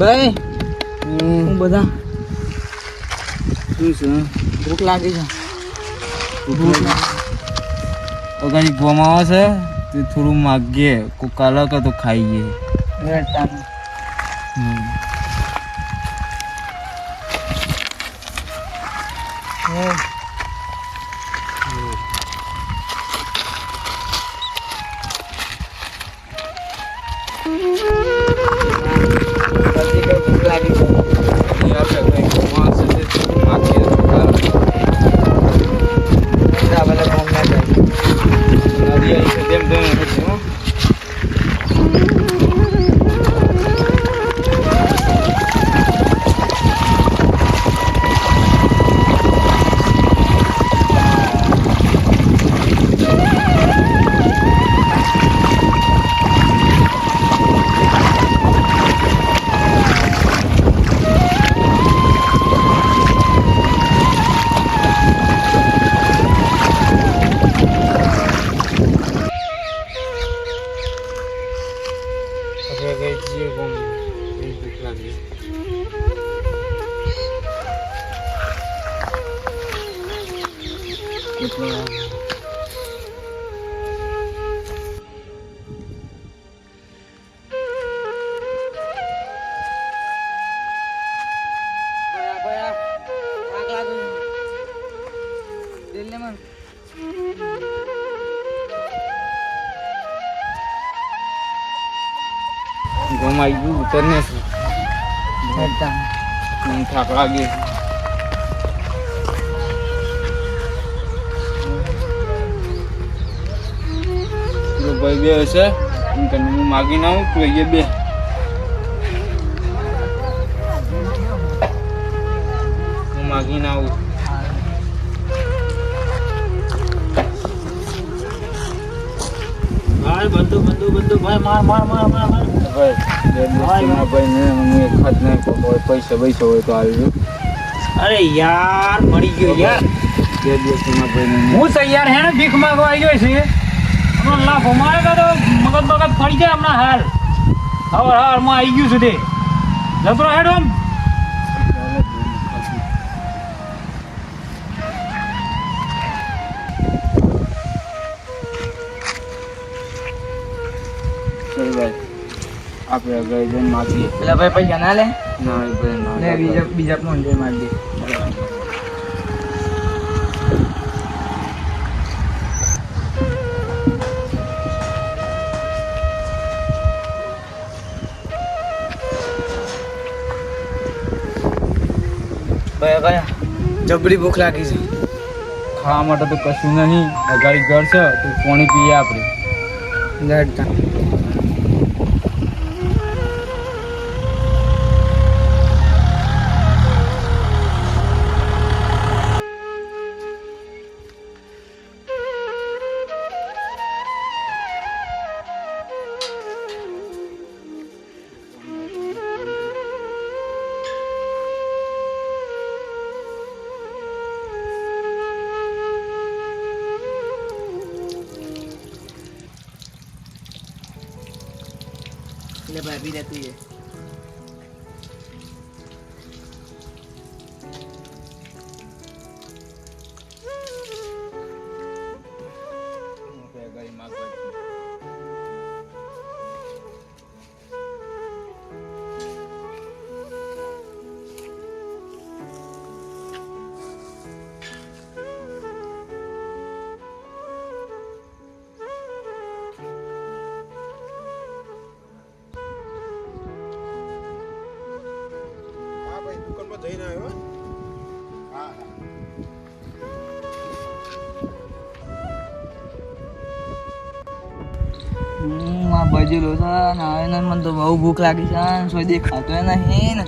ભાઈ? હું બધા. શું છે? ભૂખ લાગી છે. અગાડી ગોમાવો છે? તે થોડું માગીએ. કોઈ કાલા કે તો ખાઈએ. હમ. હે. ગોમાઈ ગયું ઉતરને છે થાક લાગે ભાઈ બે હશે. એમ કરીને હું માગીને આવું તું અહીંયા બે. હું માગીને આવું. બંધુ ભાઈ માર માર માર માર માર. પૈસા પૈસા હોય તો આવી અરે યાર મળી ગયો યાર. બે દિવસથી ભાઈ હું તૈયાર હે ને ભીખ માંગવા ગયો છે. હમણાં લાફો મારે તો મગજ મગજ પડી જાય હમણાં હાલ. હવે હવારમાં આવી ગયું છે તે. જતો હેડો આમ. આપણે આગળ જઈને એટલે પેલા ભાઈ પૈસા ના લે? ના ભાઈ ના ને બીજા બીજા ફોન જોઈ મારી ભાઈ ભાઈ જબરી ભૂખ લાગી છે. ખાવા માટે તો કશું નહીં. અગાડી ઘર છે તો પાણી પીએ આપણે. રેડતા લે ભાઈ પી લે તું જઈને આવ્યો હા. આ બજેલો છે ને મને તો બહુ ભૂખ લાગી છે ને દેખાતો નહીં ને.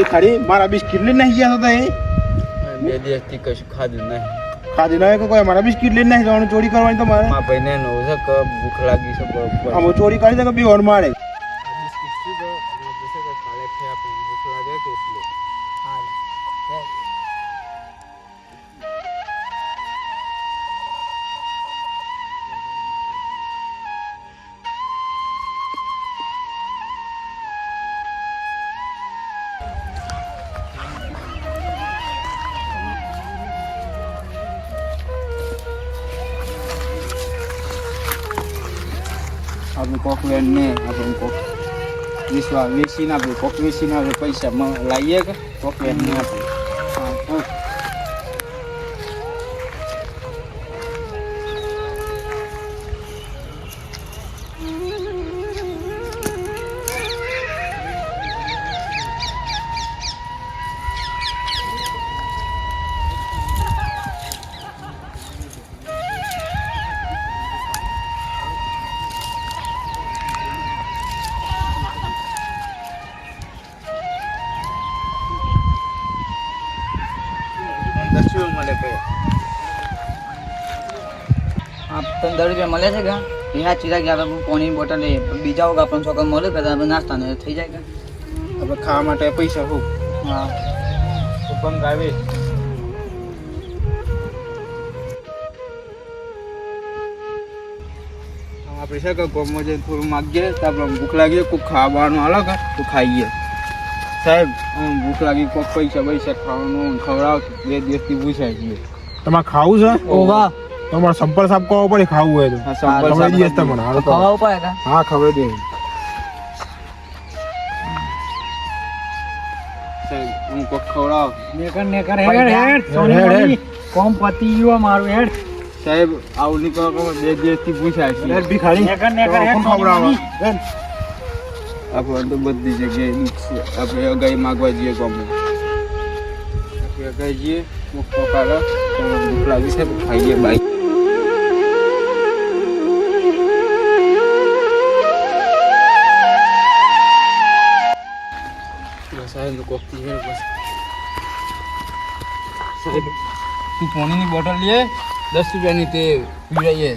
એ ખરી મારા બીજ કેટલી નહીં ગયા હતા એ? બે દિવસથી કશું ખાધું નહીં. ખાધું નહીં કે કોઈ? મારા બીજ કેટલી નહીં જવાનું ચોરી કરવાની તો મારે. મારા ભાઈને નો છે કે ભૂખ લાગી છે આમ ચોરી કરી દે કે બી હોન મારે? ભૂખ લાગે કે એટલે. હા આપણે કોક ને આપણે કોક વિશ્વા વેચીને આપણે કોક વેચીને આપણે પૈસા લાવીએ કે કોક વેન ને આપણે. દસ રૂપિયા મળે કે આ પંદર રૂપિયા મળે છે કે? એના ચિરાગ યાર આપણે પાણીની બોટલ લઈએ બીજા વગર આપણને છોકરા મળે કે આપણે નાસ્તા ને થઈ જાય કે? આપણે ખાવા માટે પૈસા હું. હા બંધ આવે. આપણે છે કે ગમમાં જઈને થોડું માગીએ તો આપણે ભૂખ લાગી કોઈક ખાવાનું હાલો કે તો ખાઈએ. સાહેબ ભૂખ લાગી કોઈક પૈસા પૈસા ખાવાનું ખવડાવ બે દિવસથી પૂછાય છીએ તમારે ખાવું છે? ઓ વાહ. તમારે સંપર્ક સાફ કરવો પડે ખાવું હોય તો. હા સંપર્ક ખબર સાફ દઈશ તમને હાલો તો. ખવા ઉપાય કે હા ખબર દે સાહેબ હું કોઈક ખવડાવ. નેકર નેકર હેડ હેડ સોની હેડ, હેડ. મોની. કોમ પતી ગયું મારું હેડ. સાહેબ આવું કે બે દિવસથી પૂછાય છે. ભિખારી નેકર નેકર હેડ ખવડાવે? આપણે તો બધી જગ્યાએ આપણે અગાઈ માગવા જઈએ ગમે આપણે અગાઈ જઈએ કોક કોક ભૂખ લાગી છે ખાઈએ બાઈક સાહેબ છે બસ. સાહેબ તું પાણીની બોટલ લે દસ રૂપિયાની તે પીવડાવીએ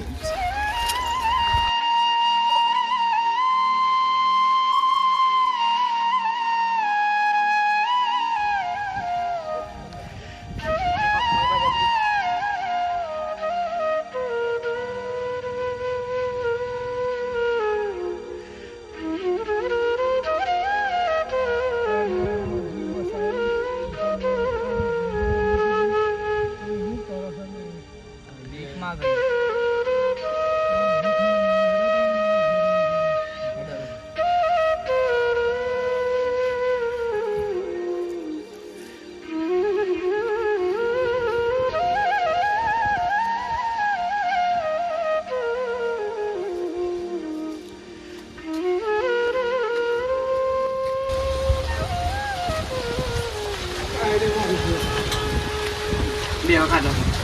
વખત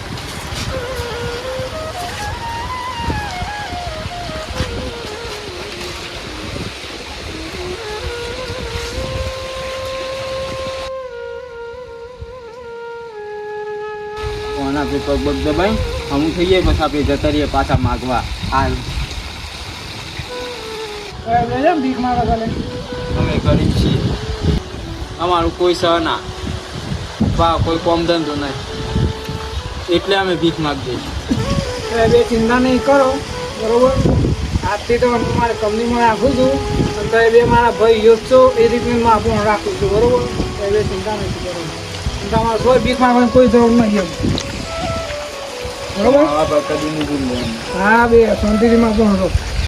આપણે પગ પગ દબાઈ અમુક થઈ જાય પછી આપણે જતા રહીએ પાછા માગવા ભીખ માંગે અમે ગરીબ છીએ અમારું કોઈ સહ ના કોઈ કોમ ધંધો નહીં એટલે અમે ભીખ માગીએ છીએ. એ બે ચિંતા નહીં કરો બરોબર? આજથી તો હું મારી કંપનીમાં રાખું છું અને તો એ બે મારા ભાઈ યોજ છો એ રીતે હું આપણું રાખું છું બરોબર? એ બે ચિંતા નથી કરો. તમારે કોઈ ભીખ માગવાની કોઈ જરૂર નહીં એમ બરોબર? હા બે શાંતિથી માગવાનું